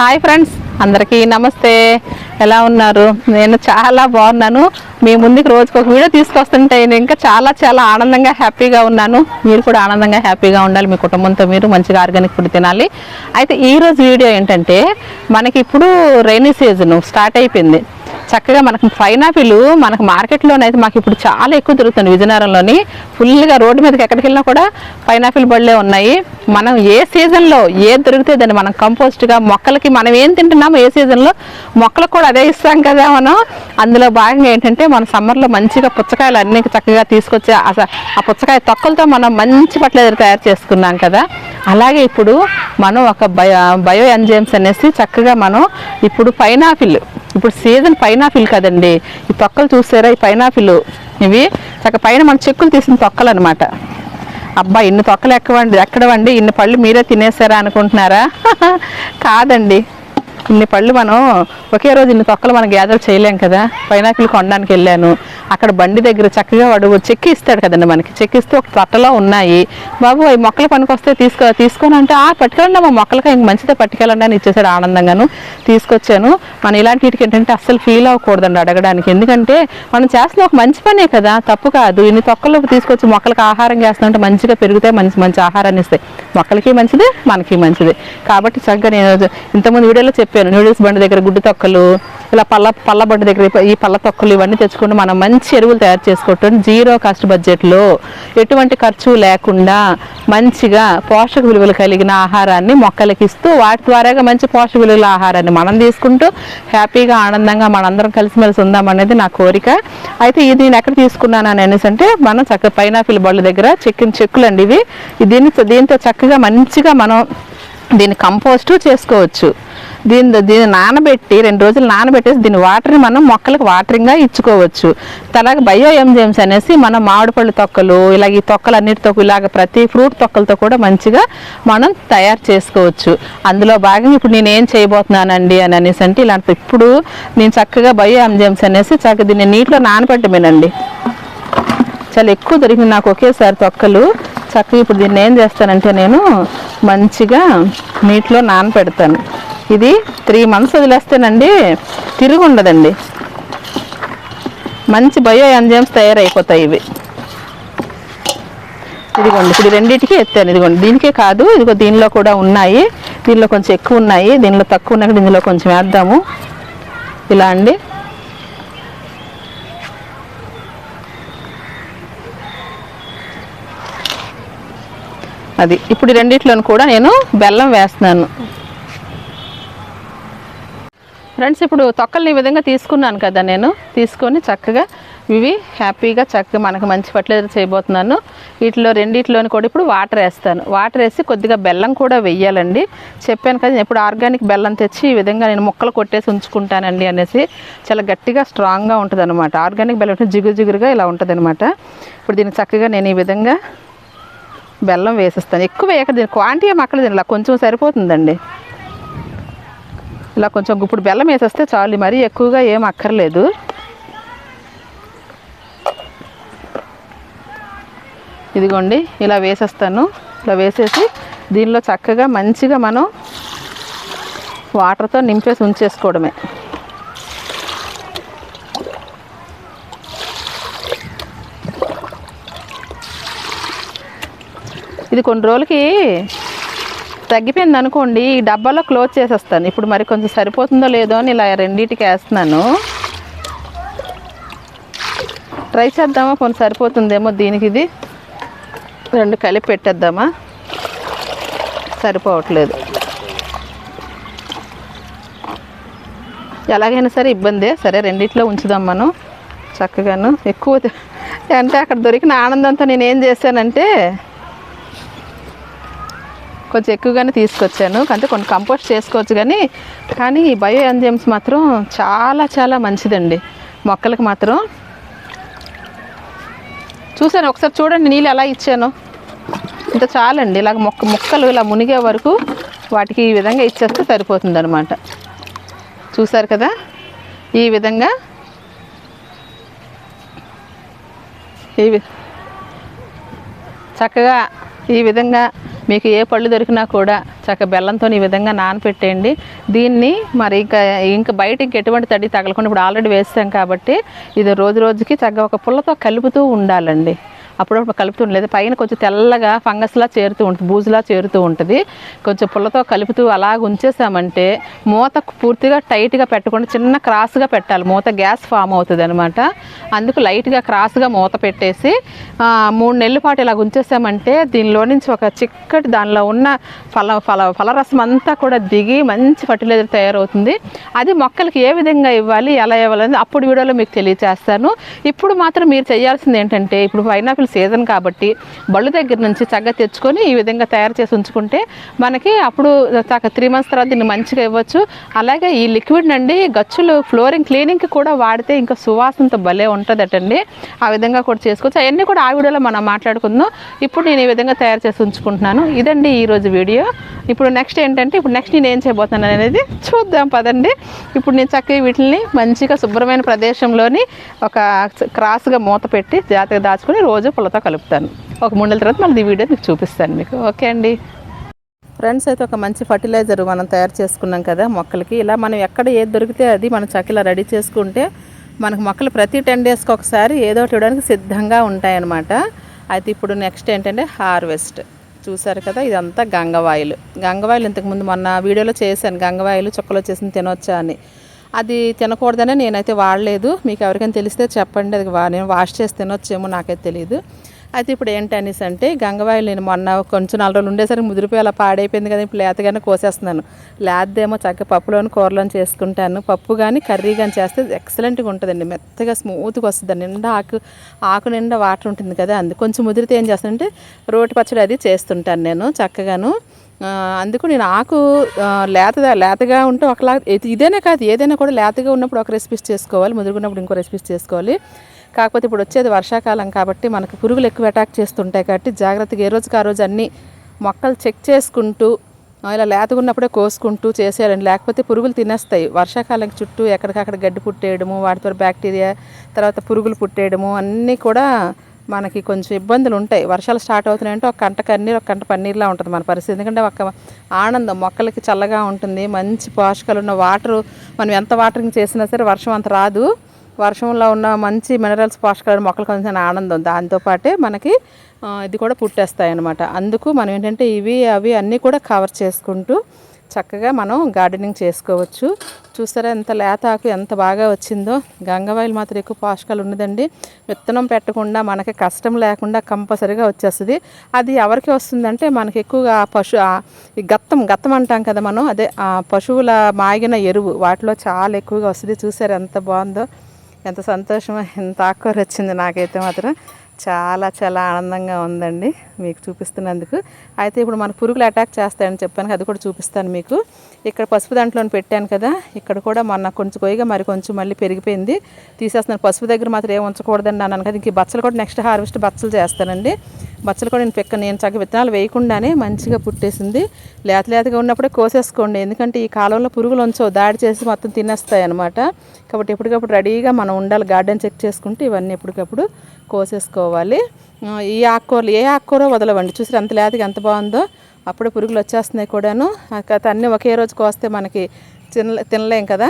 Hi friends అందరికీ నమస్తే. ఎలా ఉన్నారు? నేను చాలా బాగున్నాను. మీ ముందుకు రోజుకి ఒక వీడియో తీసుకొస్తుంటే నేను ఇంకా చాలా చాలా ఆనందంగా హ్యాపీగా ఉన్నాను. మీరు కూడా ఆనందంగా హ్యాపీగా ఉండాలి. మీ కుటుంబంతో మీరు మంచిగా ఆర్గానిక్ ఫుడ్ తినాలి. అయితే ఈరోజు వీడియో ఏంటంటే మనకి ఇప్పుడు రైనీ సీజన్ స్టార్ట్ అయిపోయింది. చక్కగా మనకు పైనాపిల్ మనకు మార్కెట్లోనైతే మాకు ఇప్పుడు చాలా ఎక్కువ దొరుకుతుంది విజయనగరంలోని. ఫుల్గా రోడ్డు మీదకి ఎక్కడికి వెళ్ళినా కూడా పైనాపిల్ బళ్ళే ఉన్నాయి. మనం ఏ సీజన్లో ఏది దొరికితే దాన్ని మనం కంపోస్ట్గా మొక్కలకి మనం ఏం తింటున్నామో ఏ సీజన్లో మొక్కలకు కూడా అదే ఇస్తాం కదా మనం. అందులో భాగంగా ఏంటంటే మన సమ్మర్లో మంచిగా పుచ్చకాయలు అన్ని చక్కగా తీసుకొచ్చి ఆ పుచ్చకాయ తొక్కలతో మనం మంచి పట్ల తయారు చేసుకున్నాం కదా. అలాగే ఇప్పుడు మనం ఒక బయో బయో ఎంజైమ్స్ అనేసి చక్కగా మనం ఇప్పుడు పైనాపిల్ ఇప్పుడు సీజన్ పైనాపిల్ కదండి. ఈ తొక్కలు చూసారా? ఈ పైనాపిల్ ఇవి చక్క పైన మన చెక్కులు తీసిన తొక్కలు అనమాట అబ్బా ఇన్ని తొక్కలు ఎక్కవండి ఎక్కడవండి? ఇన్ని పళ్ళు మీరే తినేసారా అనుకుంటున్నారా? కాదండి. ఇన్ని పళ్ళు మనం ఒకే రోజు ఇన్ని తొక్కలు మనం గ్యాదర్ చేయలేం కదా. పైనాపిల్ కొనడానికి వెళ్ళాను. అక్కడ బండి దగ్గర చక్కగా వాడు చెక్కి ఇస్తాడు కదండి మనకి. చెక్కిస్తే ఒక తొట్టలో ఉన్నాయి. బాబు ఈ మొక్కలు పనికొస్తే తీసుకో తీసుకొని అంటే ఆ పట్టుకెళ్ళండి మా మొక్కలకి ఇంక మంచిదే పట్టుకెళ్ళండి అని ఇచ్చేసాడు ఆనందంగాను. తీసుకొచ్చాను. మనం ఇలాంటి వీటికి ఏంటంటే అస్సలు ఫీల్ అవ్వకూడదండి అడగడానికి. ఎందుకంటే మనం చేస్తున్న ఒక మంచి పనే కదా. తప్పు కాదు. ఇన్ని తొక్కలు తీసుకొచ్చి మొక్కలకు ఆహారం చేస్తుంటే మంచిగా పెరుగుతాయి మంచి మంచి ఆహారాన్ని ఇస్తాయి. మొక్కలకి మంచిదే మనకి మంచిదే. కాబట్టి చక్కగా నేను ఇంతకుముందు వీడియోలో చెప్పాను. నూడిల్స్ బండి దగ్గర గుడ్డు తొక్కలు ఇలా పళ్ళ పళ్ళ బండి దగ్గర ఈ పళ్ళ తొక్కలు ఇవన్నీ తెచ్చుకుంటూ మనం మంచి ఎరువులు తయారు చేసుకోవటం జీరో కాస్ట్ బడ్జెట్లో. ఎటువంటి ఖర్చు లేకుండా మంచిగా పోషక విలువలు కలిగిన ఆహారాన్ని మొక్కలకి ఇస్తూ వాటి ద్వారాగా మంచి పోషక విలువల ఆహారాన్ని మనం తీసుకుంటూ హ్యాపీగా ఆనందంగా మనందరం కలిసిమెలిసి ఉందామనేది నా కోరిక. అయితే ఇది నేను ఎక్కడ తీసుకున్నాను అని అనేసి అంటే మనం చక్కగా పైనాపిల్ బళ్ళ దగ్గర చెక్కిన చెక్కులు అండి ఇవి దీని దీంతో చక్కగా మంచిగా మనం దీన్ని కంపోస్టు చేసుకోవచ్చు. దీని దీన్ని నానబెట్టి రెండు రోజులు నానబెట్టేసి దీని వాటర్ని మనం మొక్కలకు వాటరింగ్గా ఇచ్చుకోవచ్చు. అలాగే బయో ఎంజైమ్స్ అనేసి మనం మామిడి పళ్ళు తొక్కలు ఇలాగ ఈ తొక్కలు అన్నిటితో ఇలాగ ప్రతి ఫ్రూట్ తొక్కలతో కూడా మంచిగా మనం తయారు చేసుకోవచ్చు. అందులో భాగంగా ఇప్పుడు నేను ఏం చేయబోతున్నానండి అని అనేసి అంటే ఇలాంటి ఇప్పుడు నేను చక్కగా బయో ఎంజైమ్స్ అనేసి చక్కగా దీన్ని నీటిలో నానబెట్టమేనండి. చాలా ఎక్కువ దొరికింది నాకు ఒకేసారి తొక్కలు. చక్కగా ఇప్పుడు దీన్ని ఏం చేస్తానంటే నేను మంచిగా నీటిలో నానపెడతాను. ఇది త్రీ మంత్స్ వదిలేస్తేనండి తిరుగు ఉండదండి మంచి బయో ఎంజైమ్స్ తయారైపోతాయి ఇవి. ఇదిగోండి ఇప్పుడు రెండింటికి ఎత్తాను. ఇదిగోండి దీనికే కాదు ఇదిగో దీనిలో కూడా ఉన్నాయి. దీనిలో కొంచెం ఎక్కువ ఉన్నాయి దీనిలో తక్కువ ఉన్నాయి కూడా ఇందులో కొంచెం వేద్దాము. ఇలా అండి. అది. ఇప్పుడు రెండిట్లోనూ కూడా నేను బెల్లం వేస్తున్నాను. ఫ్రెండ్స్ ఇప్పుడు తొక్కల్ని ఈ విధంగా తీసుకున్నాను కదా నేను. తీసుకొని చక్కగా ఇవి హ్యాపీగా చక్కగా మనకు మంచి ఫర్టిలైజర్ చేయబోతున్నాను. వీటిలో రెండిట్లోని కూడా ఇప్పుడు వాటర్ వేస్తాను. వాటర్ వేసి కొద్దిగా బెల్లం కూడా వెయ్యాలండి చెప్పాను కదా ఇప్పుడు ఆర్గానిక్ బెల్లం తెచ్చి ఈ విధంగా నేను ముక్కలు కొట్టేసి ఉంచుకుంటానండి అనేసి చాలా గట్టిగా స్ట్రాంగ్గా ఉంటుంది ఆర్గానిక్ బెల్లం జిగురు జిగురుగా ఇలా ఉంటుంది ఇప్పుడు దీన్ని చక్కగా నేను ఈ విధంగా బెల్లం వేసేస్తాను. ఎక్కువ వేయక దీని క్వాంటిటీ ఏం అక్కడ ఇలా కొంచెం సరిపోతుందండి. ఇలా కొంచెం ఇప్పుడు బెల్లం వేసేస్తే చాలు మరీ ఎక్కువగా ఏం అక్కర్లేదు. ఇదిగోండి ఇలా వేసేస్తాను. ఇలా వేసేసి దీనిలో చక్కగా మంచిగా మనం వాటర్తో నింపేసి ఉంచేసుకోవడమే. ఇది కొన్ని రోజులకి తగ్గిపోయింది అనుకోండి ఈ డబ్బాలో క్లోజ్ చేసేస్తాను. ఇప్పుడు మరి కొంచెం సరిపోతుందో లేదో అని ఇలా రెండింటికి వేస్తున్నాను. ట్రై చేద్దామా? కొన్ని సరిపోతుందేమో దీనికి ఇది. రెండు కలిపి పెట్టేద్దామా? సరిపోవట్లేదు. ఎలాగైనా సరే ఇబ్బందే. సరే రెండిట్లో ఉంచుదాం మనం. చక్కగాను ఎక్కువ అంటే అక్కడ దొరికిన ఆనందంతో నేను ఏం చేశానంటే కొంచెం ఎక్కువగానే తీసుకొచ్చాను. అంటే కొన్ని కంపోస్ట్ చేసుకోవచ్చు కానీ కానీ ఈ బయో ఎంజైమ్స్ మాత్రం చాలా చాలా మంచిదండి. మొక్కలకు మాత్రం. చూసాను ఒకసారి చూడండి నీళ్ళు ఎలా ఇచ్చాను. ఇంత చాలండి. ఇలాగ మొక్క మొక్కలు ఇలా మునిగే వరకు వాటికి ఈ విధంగా ఇచ్చేస్తే సరిపోతుంది అనమాట చూసారు కదా? ఈ విధంగా. ఈ చక్కగా ఈ విధంగా మీకు ఏ పళ్ళు దొరికినా కూడా చక్క బెల్లంతో ఈ విధంగా నానపెట్టేయండి. దీన్ని మరి ఇంకా ఇంకా బయట ఇంక ఎటువంటి తడి తగలకుండా ఇప్పుడు ఆల్రెడీ వేస్తాం కాబట్టి ఇది రోజు రోజుకి చక్కగా ఒక పుల్లతో కలుపుతూ ఉండాలండి. అప్పుడప్పుడు కలుపుతూ లేదా పైన కొంచెం తెల్లగా ఫంగస్లా చేరుతూ ఉంటుంది బూజులా చేరుతూ ఉంటుంది. కొంచెం పుల్లతో కలుపుతూ అలాగ ఉంచేసామంటే మూత పూర్తిగా టైట్గా పెట్టకుండా చిన్న క్రాస్గా పెట్టాలి. మూత గ్యాస్ ఫామ్ అవుతుంది అనమాట అందుకు లైట్గా క్రాస్గా మూత పెట్టేసి మూడు నెలల పాటు ఇలా ఉంచేసామంటే దీనిలో నుంచి ఒక చిక్కటి దానిలో ఉన్న ఫల ఫల ఫలరసం అంతా కూడా దిగి మంచి ఫర్టిలైజర్ తయారవుతుంది. అది మొక్కలకి ఏ విధంగా ఇవ్వాలి ఎలా ఇవ్వాలని అప్పుడు వీడియోలో మీకు తెలియజేస్తాను ఇప్పుడు మాత్రం మీరు చేయాల్సింది ఏంటంటే ఇప్పుడు పైనాపిల్ సీజన్ కాబట్టి బళ్ళు దగ్గర నుంచి చక్కగా తెచ్చుకొని ఈ విధంగా తయారు చేసి ఉంచుకుంటే మనకి అప్పుడు త్రీ మంత్స్ తర్వాత దీన్ని మంచిగా ఇవ్వచ్చు. అలాగే ఈ లిక్విడ్ నండి గచ్చులు ఫ్లోరింగ్ క్లీనింగ్కి కూడా వాడితే ఇంకా సువాసనతో భలే ఉంటుందటండి. ఆ విధంగా కూడా చేసుకోవచ్చు. అవన్నీ కూడా ఆ వీడియోలో మనం మాట్లాడుకుందాం. ఇప్పుడు నేను ఈ విధంగా తయారు చేసి ఉంచుకుంటున్నాను. ఇదండి ఈరోజు వీడియో. ఇప్పుడు నెక్స్ట్ ఏంటంటే ఇప్పుడు నెక్స్ట్ నేను ఏం చేయబోతున్నాను అనేది చూద్దాం పదండి. ఇప్పుడు నేను చక్కగా వీటిని మంచిగా శుభ్రమైన ప్రదేశంలోని ఒక క్రాస్గా మూత పెట్టి జాగ్రత్తగా దాచుకొని రోజు పుల్లతో కలుపుతాను. ఒక మూడు నెలల తర్వాత మళ్ళీ ఈ వీడియో మీకు చూపిస్తాను మీకు. ఓకే అండి. ఫ్రెండ్స్ అయితే ఒక మంచి ఫర్టిలైజర్ మనం తయారు చేసుకున్నాం కదా మొక్కలకి. ఇలా మనం ఎక్కడ ఏది దొరికితే అది మనం చక్కగా రెడీ చేసుకుంటే మనకు మొక్కలు ప్రతి టెన్ డేస్కి ఒకసారి ఏదో ఒకటి ఇవ్వడానికి సిద్ధంగా ఉంటాయన్నమాట. అయితే ఇప్పుడు నెక్స్ట్ ఏంటంటే హార్వెస్ట్ చూసారు కదా ఇదంతా గంగవాయిలు. గంగవాయిలు ఇంతకుముందు మొన్న వీడియోలో చేశాను. గంగవాయిలు చుక్కలు వచ్చేసింది తినొచ్చా అని. అది తినకూడదనే నేనైతే వాడలేదు. మీకు ఎవరికైనా తెలిస్తే చెప్పండి. అది వా- నేను వాష్ చేసి తినొచ్చేమో నాకైతే తెలియదు అయితే ఇప్పుడు ఏంటనేసి అంటే గంగవాయిలు నేను మొన్న కొంచెం నాలుగు రోజులు ఉండేసరికి ముదిరిపోయి అలా పాడైపోయింది కదా ఇప్పుడు లేతగానే కోసేస్తున్నాను. లేతదేమో చక్కగా పప్పులోని కూరలోని చేసుకుంటాను. పప్పు కానీ కర్రీ కానీ చేస్తే ఎక్సలెంట్గా ఉంటుందండి. మెత్తగా స్మూత్గా వస్తుంది నిండా ఆకు ఆకు నిండా వాటర్ ఉంటుంది కదా అందు కొంచెం ముదిరితే ఏం చేస్తానంటే రోటి పచ్చడి అది చేస్తుంటాను నేను చక్కగాను. అందుకు నేను ఆకు లేతగా లేతగా ఉంటే ఒకలా ఇదేనే కాదు ఏదైనా కూడా లేతగా ఉన్నప్పుడు ఒక రెసిపీస్ చేసుకోవాలి ముదురుకున్నప్పుడు ఇంకో రెసిపీస్ చేసుకోవాలి. కాకపోతే ఇప్పుడు వచ్చేది వర్షాకాలం కాబట్టి మనకు పురుగులు ఎక్కువ అటాక్ చేస్తుంటాయి కాబట్టి జాగ్రత్తగా ఏ రోజుకి ఆ రోజు అన్నీ మొక్కలు చెక్ చేసుకుంటూ ఇలా లేతగా ఉన్నప్పుడే కోసుకుంటూ చేసేయాలండి. లేకపోతే పురుగులు తినేస్తాయి. వర్షాకాలం చుట్టూ ఎక్కడికక్కడ గడ్డి పుట్టేయడము వాటితో బ్యాక్టీరియా తర్వాత పురుగులు పుట్టేయడము అన్నీ కూడా మనకి కొంచెం ఇబ్బందులు ఉంటాయి. వర్షాలు స్టార్ట్ అవుతున్నాయంటే ఒక కంట కన్నీరు ఒక కంట పన్నీర్లా ఉంటుంది మన పరిస్థితి. ఎందుకంటే ఒక ఆనందం మొక్కలకి చల్లగా ఉంటుంది మంచి పోషకాలు ఉన్న వాటర్ మనం ఎంత వాటరింగ్ చేసినా సరే వర్షం అంత రాదు. వర్షంలో ఉన్న మంచి మినరల్స్ పోషకాలు మొక్కలకు కొంచెం ఆనందం. దాంతోపాటే మనకి ఇది కూడా పుట్టేస్తాయి అనమాట అందుకు మనం ఏంటంటే ఇవి అవి అన్నీ కూడా కవర్ చేసుకుంటూ చక్కగా మనం గార్డెనింగ్ చేసుకోవచ్చు. చూసారా ఎంత లేతాకు ఎంత బాగా వచ్చిందో. గంగవాయిలు మాత్రం ఎక్కువ పోషకాలు ఉన్నదండి విత్తనం పెట్టకుండా మనకి కష్టం లేకుండా కంపల్సరీగా వచ్చేస్తుంది. అది ఎవరికి వస్తుందంటే మనకి ఎక్కువగా పశు ఈ గత్తం గత్తం అంటాం కదా మనం. అదే పశువుల మాగిన ఎరువు. వాటిలో చాలా ఎక్కువగా వస్తుంది. చూసారు ఎంత బాగుందో. ఎంత సంతోషమో ఎంత ఆకుకూర వచ్చింది నాకైతే మాత్రం చాలా చాలా ఆనందంగా ఉందండి. మీకు చూపిస్తున్నందుకు. అయితే ఇప్పుడు మన పురుగులు అటాక్ చేస్తాయని చెప్పాను అది కూడా చూపిస్తాను మీకు. ఇక్కడ పసుపు దాంట్లో పెట్టాను కదా ఇక్కడ కూడా మొన్న కొంచెం కొయ్యగా మరి కొంచెం మళ్ళీ పెరిగిపోయింది. తీసేస్తున్నాను పసుపు దగ్గర మాత్రం ఏం ఉంచకూడదని అన్నాను కదా ఇంక బచ్చలు కూడా నెక్స్ట్ హార్వెస్ట్ బచ్చలు చేస్తానండి. బచ్చలు కూడా నేను పెక్క నేను చక్క విత్తనాలు వేయకుండానే మంచిగా పుట్టేసింది. లేత లేతగా ఉన్నప్పుడే కోసేసుకోండి. ఎందుకంటే ఈ కాలంలో పురుగులు ఉంచో దాడి చేసి మొత్తం తినేస్తాయి అనమాట కాబట్టి ఎప్పటికప్పుడు రెడీగా మనం ఉండాలి గార్డెన్ చెక్ చేసుకుంటే ఇవన్నీ ఎప్పటికప్పుడు కోసేసుకోవాలి. ఈ ఆకుకూరలు ఏ ఆకుకూర వదలవండి. చూసి ఎంత లేతగా ఎంత బాగుందో? అప్పుడే పురుగులు వచ్చేస్తున్నాయి కూడాను. అన్నీ ఒకే రోజు కోస్తే మనకి తినలే తినలేం కదా?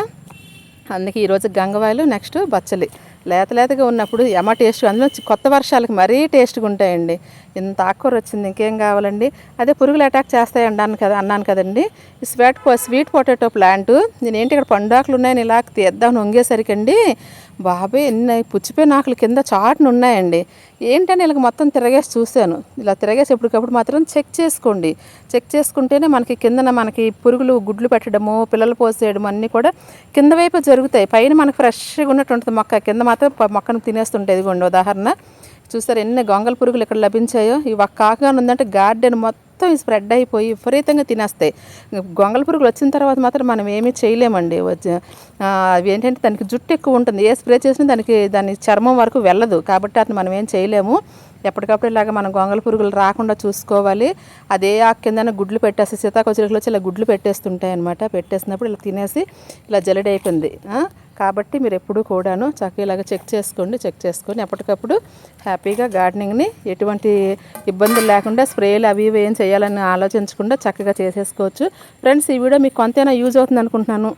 అందుకే ఈరోజు గంగవాయలు నెక్స్ట్ బచ్చలి. లేత లేతగా ఉన్నప్పుడు ఎమ టేస్ట్ అందులో కొత్త వర్షాలకి మరీ టేస్ట్గా ఉంటాయండి. ఇంత ఆకుకూర వచ్చింది ఇంకేం కావాలండి? అదే పురుగులు అటాక్ చేస్తాయి అన్నాను కదా అన్నాను కదండి. ఈ స్వీట్ స్వీట్ పొటాటో ప్లాంట్ నేను ఏంటి ఇక్కడ పండాకులు ఉన్నాయని ఇలా తీద్దామని వంగేసరికి బాబే ఎన్ని పుచ్చిపోయిన ఆకులు కింద చాటును ఉన్నాయండి ఏంటని ఇలా మొత్తం తిరగేసి చూశాను. ఇలా తిరగేసి ఎప్పటికప్పుడు మాత్రం చెక్ చేసుకోండి. చెక్ చేసుకుంటేనే మనకి కిందన మనకి పురుగులు గుడ్లు పెట్టడము పిల్లలు పోసేయడం అన్నీ కూడా కింద వైపు జరుగుతాయి. పైన మనకు ఫ్రెష్గా ఉన్నట్టు ఉంటుంది మొక్క. కింద మాత్రం మొక్కను తినేస్తుంటే ఇదిగోండి ఉదాహరణ. చూసారు ఎన్ని గొంగల పురుగులు ఇక్కడ లభించాయో? ఇవి ఒక్క ఆకుగా ఉందంటే గార్డెన్ మొత్తం స్ప్రెడ్ అయిపోయి విపరీతంగా తినేస్తాయి. గొంగల పురుగులు వచ్చిన తర్వాత మాత్రం మనం ఏమీ చేయలేమండి. వచ్చి అవి ఏంటంటే దానికి జుట్టు ఎక్కువ ఉంటుంది. ఏ స్ప్రే చేసినా దానికి దాని చర్మం వరకు వెళ్ళదు. కాబట్టి అతను మనం ఏం చేయలేము. ఎప్పటికప్పుడు ఇలాగ మనం గొంగల పురుగులు రాకుండా చూసుకోవాలి. అదే ఆకు కింద గుడ్లు పెట్టేసి సీతాకోచిలుకలు వచ్చి ఇలా గుడ్లు పెట్టేస్తుంటాయి అనమాట పెట్టేసినప్పుడు ఇలా తినేసి ఇలా జల్లెడ అయిపోయింది. కాబట్టి మీరు ఎప్పుడూ కూడాను చక్కగా ఇలాగ చెక్ చేసుకోండి చెక్ చేసుకొని ఎప్పటికప్పుడు హ్యాపీగా గార్డెనింగ్ని ఎటువంటి ఇబ్బందులు లేకుండా స్ప్రేలు అవి ఇవి ఏం చేయాలని ఆలోచించకుండా చక్కగా చేసేసుకోవచ్చు. ఫ్రెండ్స్ ఈ వీడియో మీకు కొంతైనా యూజ్ అవుతుంది అనుకుంటున్నాను.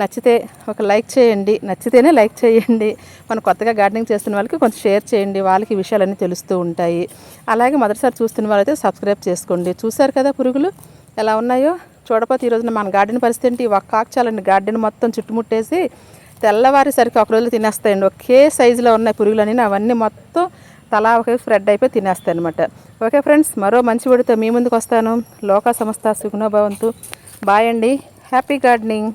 నచ్చితే ఒక లైక్ చేయండి నచ్చితేనే లైక్ చేయండి. మనం కొత్తగా గార్డెనింగ్ చేస్తున్న వాళ్ళకి కొంచెం షేర్ చేయండి వాళ్ళకి విషయాలన్నీ తెలుస్తూ ఉంటాయి. అలాగే మొదటిసారి చూస్తున్న వాళ్ళైతే సబ్స్క్రైబ్ చేసుకోండి. చూశారు కదా పురుగులు? ఎలా ఉన్నాయో? చూడపోతే ఈ రోజున మన గార్డెన్ పరిస్థితి ఏంటి? ఒక కాకు చాలండి. గార్డెన్ మొత్తం చుట్టుముట్టేసి తెల్లవారేసరికి ఒక రోజులో తినేస్తాయండి. ఒకే సైజులో ఉన్నాయి పురుగులని అవన్నీ మొత్తం తలా ఒక స్ప్రెడ్ అయిపోయి తినేస్తాయి అనమాట ఓకే ఫ్రెండ్స్ మరో మంచి విడితో మీ ముందుకు వస్తాను. లోకా సంస్థ సుగుణభవంతు బాయ్ అండి. Happy gardening.